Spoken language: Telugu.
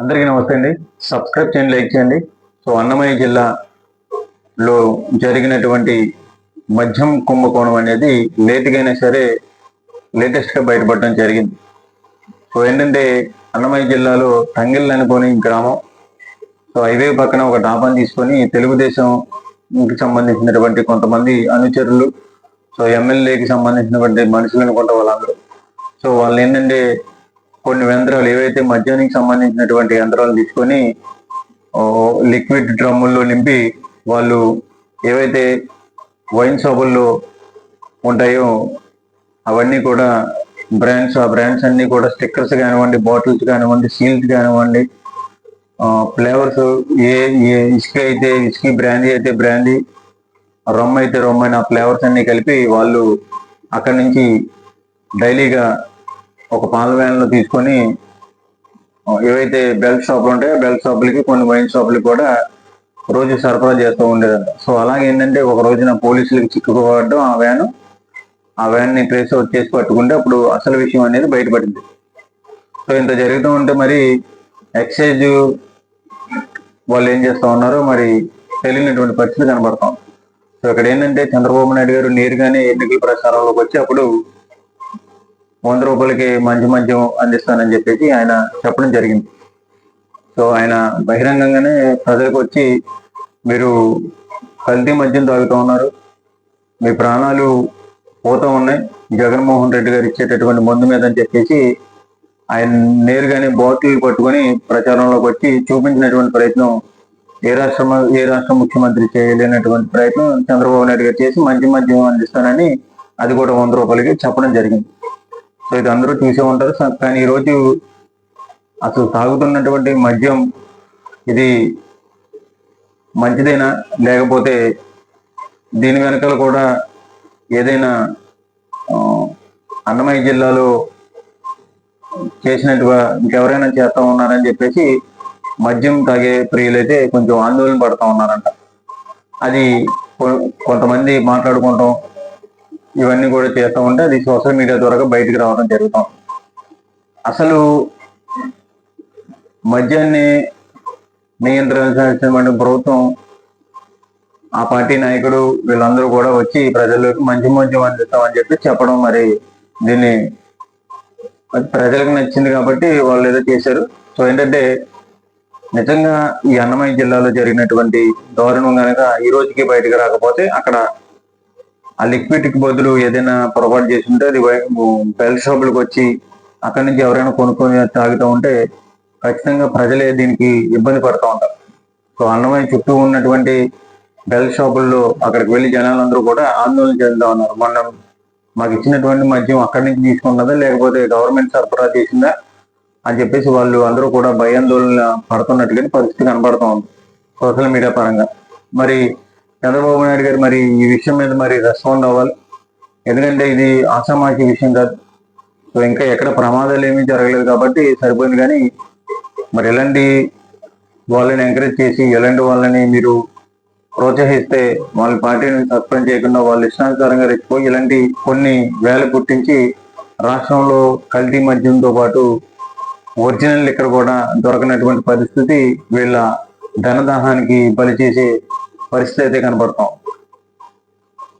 అందరికీ నమస్తే అండి. సబ్స్క్రైబ్ చేయండి లైక్ చేయండి. సో అన్నమయ్య జిల్లాలో జరిగినటువంటి మద్యం కుంభకోణం అనేది లేటుగైనా సరే లేటెస్ట్గా బయటపడటం బయటపడడం జరిగింది. సో ఏంటంటే అన్నమయ్య జిల్లాలో తంగిల్ అనుకోని గ్రామం. సో హైవే పక్కన ఒక డాబాను తీసుకొని తెలుగుదేశంకి సంబంధించినటువంటి కొంతమంది అనుచరులు సో ఎమ్మెల్యేకి సంబంధించినటువంటి మనుషులు అనుకుంటా వాళ్ళందరూ. సో వాళ్ళు ఏంటంటే కొన్ని యంత్రాలు ఏవైతే మద్యానికి సంబంధించినటువంటి యంత్రాలు తీసుకొని లిక్విడ్ డ్రమ్ముల్లో నింపి వాళ్ళు ఏవైతే వైన్ షాపుల్లో ఉంటాయో అవన్నీ కూడా బ్రాండ్స్ ఆ బ్రాండ్స్ అన్నీ కూడా స్టిక్కర్స్ కానివ్వండి బాటిల్స్ కానివ్వండి సీల్స్ కానివ్వండి ఫ్లేవర్స్ ఏ ఏ ఇసుక అయితే ఇసుక బ్రాండీ అయితే బ్రాండీ రొమ్మ అయితే రొమ్మ అని ఆ ఫ్లేవర్స్ అన్నీ కలిపి వాళ్ళు అక్కడి నుంచి డైలీగా ఒక పాల వ్యాన్లో తీసుకొని ఏవైతే బెల్ట్ షాపులు ఉంటాయో బెల్ట్ షాపులకి కొన్ని వైన్ షాపులకి కూడా రోజు సరఫరా చేస్తూ ఉండేదంట సో అలాగే ఏంటంటే ఒక రోజున పోలీసులకి చిక్కుకోవడం ఆ వ్యాన్ ఆ వ్యాన్ని ట్రేస్ అవుట్ చేసి పట్టుకుంటే అప్పుడు అసలు విషయం అనేది బయటపడింది. సో ఇంత జరుగుతూ ఉంటే మరి ఎక్సైజ్ వాళ్ళు ఏం చేస్తూ ఉన్నారో మరి తెలియనటువంటి పరిస్థితి కనబడతాం సో ఇక్కడ ఏంటంటే చంద్రబాబు నాయుడు గారు నేరుగానే ఎన్నికల ప్రచారంలోకి వచ్చి అప్పుడు వంద రూపాయలకి మంచి మద్యం అందిస్తానని చెప్పేసి ఆయన చెప్పడం జరిగింది. సో ఆయన బహిరంగంగానే ప్రజలకు వచ్చి మీరు కల్తీ మద్యం తాగుతూ ఉన్నారు. మీ ప్రాణాలు పోతూ ఉన్నాయి. జగన్మోహన్ రెడ్డి గారు ఇచ్చేటటువంటి మందు మీద అని చెప్పేసి ఆయన నేరుగానే బాటిల్ పట్టుకొని ప్రచారంలోకి వచ్చి చూపించినటువంటి ప్రయత్నం ఏ రాష్ట్ర ఏ రాష్ట్ర ముఖ్యమంత్రి చేయలేనటువంటి ప్రయత్నం చంద్రబాబు నాయుడు గారు చేసి మంచి మద్యం అందిస్తానని అది కూడా వంద రూపాయలకి చెప్పడం జరిగింది. సో ఇది అందరూ చూసే ఉంటారు. కానీ ఈరోజు అసలు తాగుతున్నటువంటి మద్యం ఇది మంచిదేనా? లేకపోతే దీని వెనకాల కూడా ఏదైనా అన్నమయ్య జిల్లాలో చేసినట్టుగా ఇంకెవరైనా చేస్తూ ఉన్నారని చెప్పేసి మద్యం తాగే ప్రియులైతే కొంచెం ఆందోళన పడతా ఉన్నారంట. అది కొ- కొంతమంది మాట్లాడుకుంటాం. ఇవన్నీ కూడా చేస్తూ ఉంటే అది సోషల్ మీడియా ద్వారా బయటకు రావడం జరుగుతాం అసలు మద్యాన్ని నియంత్రించాల్సినటువంటి ప్రభుత్వం ఆ పార్టీ నాయకుడు వీళ్ళందరూ కూడా వచ్చి ప్రజలకు మంచి మద్యం అందిస్తామని చెప్పి చెప్పడం మరి దీన్ని ప్రజలకు నచ్చింది కాబట్టి వాళ్ళు ఏదో చేశారు. సో ఏంటంటే నిజంగా ఈ అన్నమయ్య జిల్లాలో జరిగినటువంటి దారుణం కనుక ఈ రోజుకి బయటకు రాకపోతే అక్కడ ఆ లిక్విడ్కి బదులు ఏదైనా ప్రొవైడ్ చేసి ఉంటే అది బెల్ షాపులకు వచ్చి అక్కడి నుంచి ఎవరైనా కొనుక్కొని తాగుతూ ఉంటే ఖచ్చితంగా ప్రజలే దీనికి ఇబ్బంది పడుతూ ఉంటారు. సో అన్నమయ్య చుట్టూ ఉన్నటువంటి బెల్ షాపుల్లో అక్కడికి వెళ్ళి జనాలందరూ కూడా ఆందోళన చెందుతా ఉన్నారు. మొన్న మాకు ఇచ్చినటువంటి మద్యం అక్కడి నుంచి తీసుకున్నదా లేకపోతే గవర్నమెంట్ సరఫరా చేసిందా అని చెప్పేసి వాళ్ళు అందరూ కూడా భయాందోళన పడుతున్నట్టుగా పరిస్థితి కనబడుతూ ఉంది సోషల్ మీడియా పరంగా. మరి చంద్రబాబు నాయుడు గారు మరి ఈ విషయం మీద మరి రెస్పాండ్ అవ్వాలి. ఎందుకంటే ఇది ఆసామాషి విషయం కాదు. సో ఇంకా ఎక్కడ ప్రమాదాలు ఏమీ జరగలేదు కాబట్టి సరిపోయింది కానీ మరి ఎలాంటి వాళ్ళని ఎంకరేజ్ చేసి ఎలాంటి వాళ్ళని మీరు ప్రోత్సహిస్తే వాళ్ళ పార్టీని సస్పెండ్ చేయకుండా వాళ్ళు ఇష్టానుసారంగా రెచ్చిపోయి ఇలాంటి కొన్ని వేలు పుట్టించి రాష్ట్రంలో కల్తీ మద్యంతో పాటు ఒరిజినల్ ఇక్కడ కూడా దొరకనటువంటి పరిస్థితి వీళ్ళ ధనదాహానికి బలి చేసే పరిస్థితి అయితే కనబడతాం